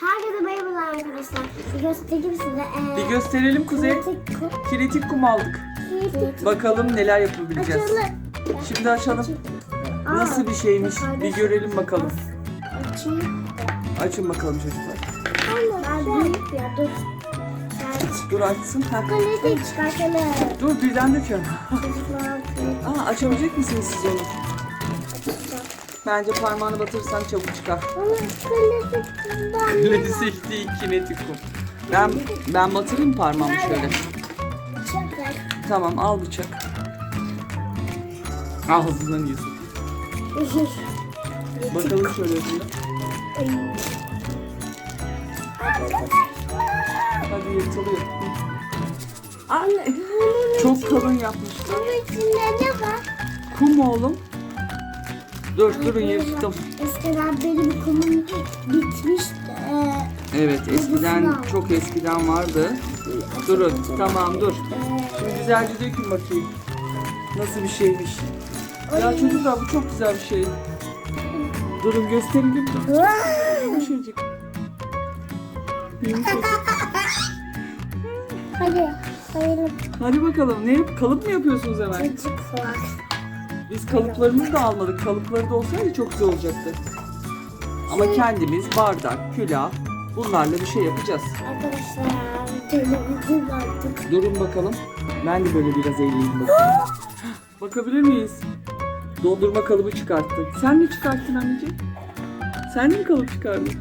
Herkese merhabalar arkadaşlar. Bir göstereyim size. Ee, Bir gösterelim Kuzey. kritik ku- Kinetik kum aldık. kritik Bakalım neler yapabileceğiz. Açılır. Şimdi açalım. Aa, Nasıl bir şeymiş? Bir görelim bakalım. Açayım. Açın bakalım çocuklar. Ben büyük ya dur. Dur açsın. Heh. Kritik çıkartalım. Dur birden döküyorum. Çocuklar kritik Aa açabilecek misiniz siz onu? açacak. Bence parmağını batırırsan çabuk çıkar. Ama ben Klasik değil kinetik kum. Ben ben batırayım parmağımı şöyle. Güzel. Tamam al bıçak. Ağzından yesin. Bakalım şöyle yapayım. Hadi yırtılıyor. Anne. Çok kalın yapmışlar. Bunun içinde ne var? Kum oğlum. Dur durun yırttım. Eskiden benim kumum bitmiş. Ee, Evet eskiden çok eskiden vardı. Durun tamam dur. Şimdi güzelce dökün bakayım. Nasıl bir şeymiş. Ya çocuklar bu çok güzel bir şey. Durun gösterelim. Dur. Yumuşacık. Yumuşacık. Hadi. Hayırlı Hadi bakalım ne kalıp mı yapıyorsunuz hemen? çocuklar. Biz kalıplarımızı da almadık. Kalıpları da olsaydı çok güzel olacaktı. Ama kendimiz bardak, külah bunlarla bir şey yapacağız. Arkadaşlar televizyon artık. Durun bakalım. Ben de böyle biraz eğileyim bakayım. Bakabilir miyiz? Dondurma kalıbı çıkarttın. Sen mi çıkarttın anneciğim? Sen de mi kalıp çıkardın?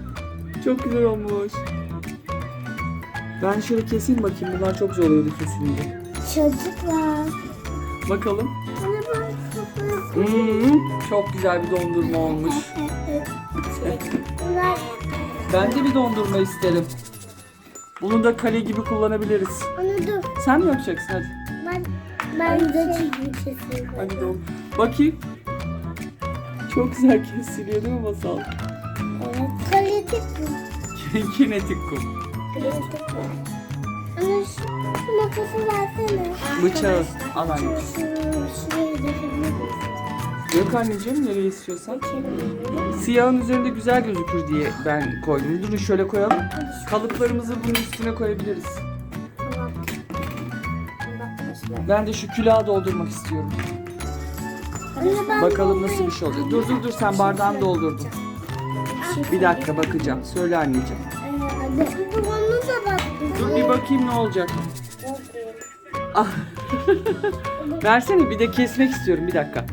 Çok güzel olmuş. Ben şöyle keseyim bakayım. Bunlar çok zor oluyordu kesilince. Çocuklar. Bakalım. Hmm, çok güzel bir dondurma olmuş. Bunlar Ben de bir dondurma isterim. Bunu da kale gibi kullanabiliriz. onu dur. Sen mi yapacaksın hadi? Ben ben de çizgi. Hadi don. Bakayım. Çok güzel kesiliyor değil mi masal? Evet. Kritik bu. Kinetik kum. Kritik bu. Ama şu, şu makası versene. Bıçağı al anne. Yok anneciğim nereye istiyorsan. Siyahın üzerinde güzel gözükür diye ben koydum. Durun şöyle koyalım. Kalıplarımızı bunun üstüne koyabiliriz. Ben de şu külahı doldurmak istiyorum. Anne, Bakalım nasıl bir şey olacak. Dur dur dur sen bardağını doldurdun. Bir dakika bakacağım. Söyle anneciğim. Dur bir bakayım ne olacak. Ah. Versene bir de kesmek istiyorum bir dakika.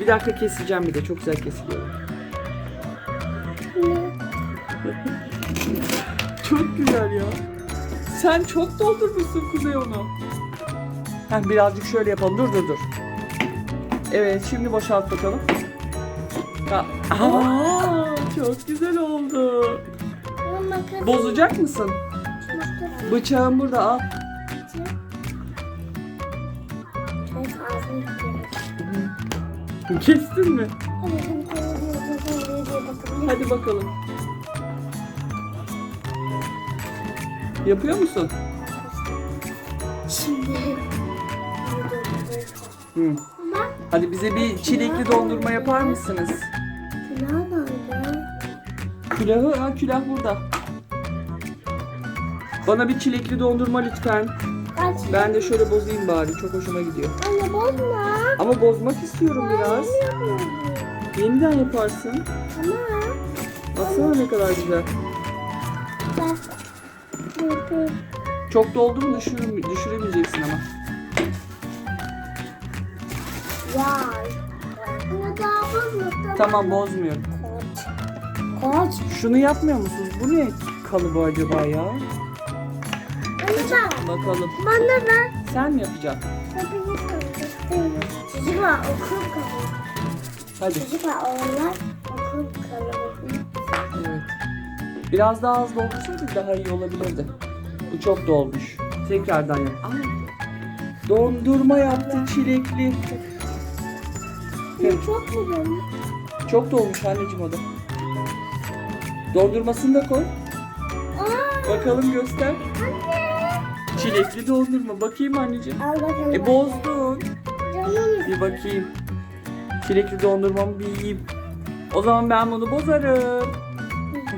Bir dakika keseceğim bir de çok güzel kesiliyor. Çok güzel ya. Sen çok doldurmuşsun Kuzey onu. Heh, birazcık şöyle yapalım. Dur dur dur. Evet şimdi boşalt bakalım. Aa, çok güzel oldu. Bozacak mısın? Bıçağın burada al. Kestin mi? Hadi bakalım. Yapıyor musun? Şimdi Hı. Hadi bize bir çilekli dondurma yapar mısınız? Pilav nerede? Külahı, ha külah burada. Bana bir çilekli dondurma lütfen. Ben de şöyle bozayım bari. Çok hoşuma gidiyor. Anne bozma. Ama bozmak istiyorum biraz. Yapıyorsun? Yeniden yaparsın. Tamam. Baksana ne kadar güzel. Çok doldu mu düşürüm, düşüremeyeceksin ama. Vay. Anne daha bozma. Tamam bozmuyorum. Koç. Koç. Şunu yapmıyor musunuz? Bu ne kalıbı acaba ya? Bak. Bakalım. Bana ver. Sen mi yapacaksın? Çocuklar okul kalıyor. Hadi. Çocuklar oğullar okul kalıyor. Evet. Biraz daha az doldursaydık daha iyi olabilirdi. Bu çok dolmuş. Tekrardan yap. Aa, dondurma yaptı çilekli. Ne çok mu benim? Çok dolmuş anneciğim o da. Dondurmasını da koy. Aa, Bakalım göster. anne. Çilekli dondurma. Bakayım anneciğim. Al bakalım. E bozdun. Canım. Bir bakayım. Çilekli dondurmamı bir yiyeyim. O zaman ben bunu bozarım.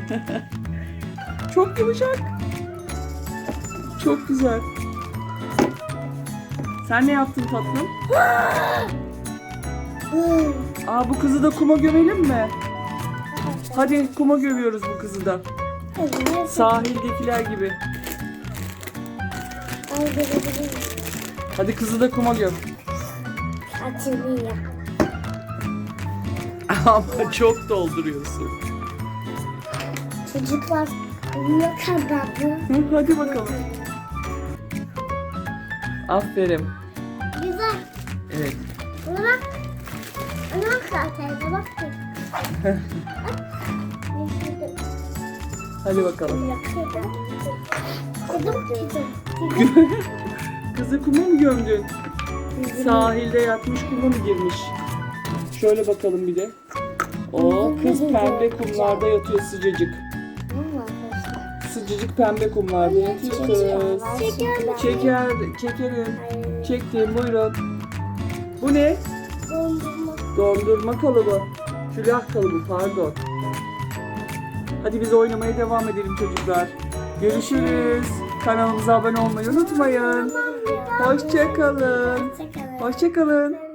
Çok yumuşak. Çok güzel. Sen ne yaptın tatlım? Aa bu kızı da kuma gömelim mi? Hadi kuma gömüyoruz bu kızı da. Sahildekiler gibi. Hadi kızı da kuma göm. Açılıyor. Ama çok dolduruyorsun. Çocuklar ne kadar bu? Hı, Hadi bakalım. Aferin. Güzel. Evet. Buna bak. Buna bak zaten. Bak. Hadi bakalım. Kızı kuma mı gömdün? Sahilde yatmış kuma mı girmiş? Şöyle bakalım bir de. O kız pembe kumlarda yatıyor sıcacık. Sıcacık pembe kumlarda yatıyor kız. Çeker, çekerim. Çektim buyurun. Bu ne? Dondurma. Dondurma kalıbı. Külah kalıbı pardon. Hadi biz oynamaya devam edelim çocuklar. Görüşürüz. Kanalımıza abone olmayı unutmayın. Hoşçakalın. Hoşçakalın. Hoşçakalın.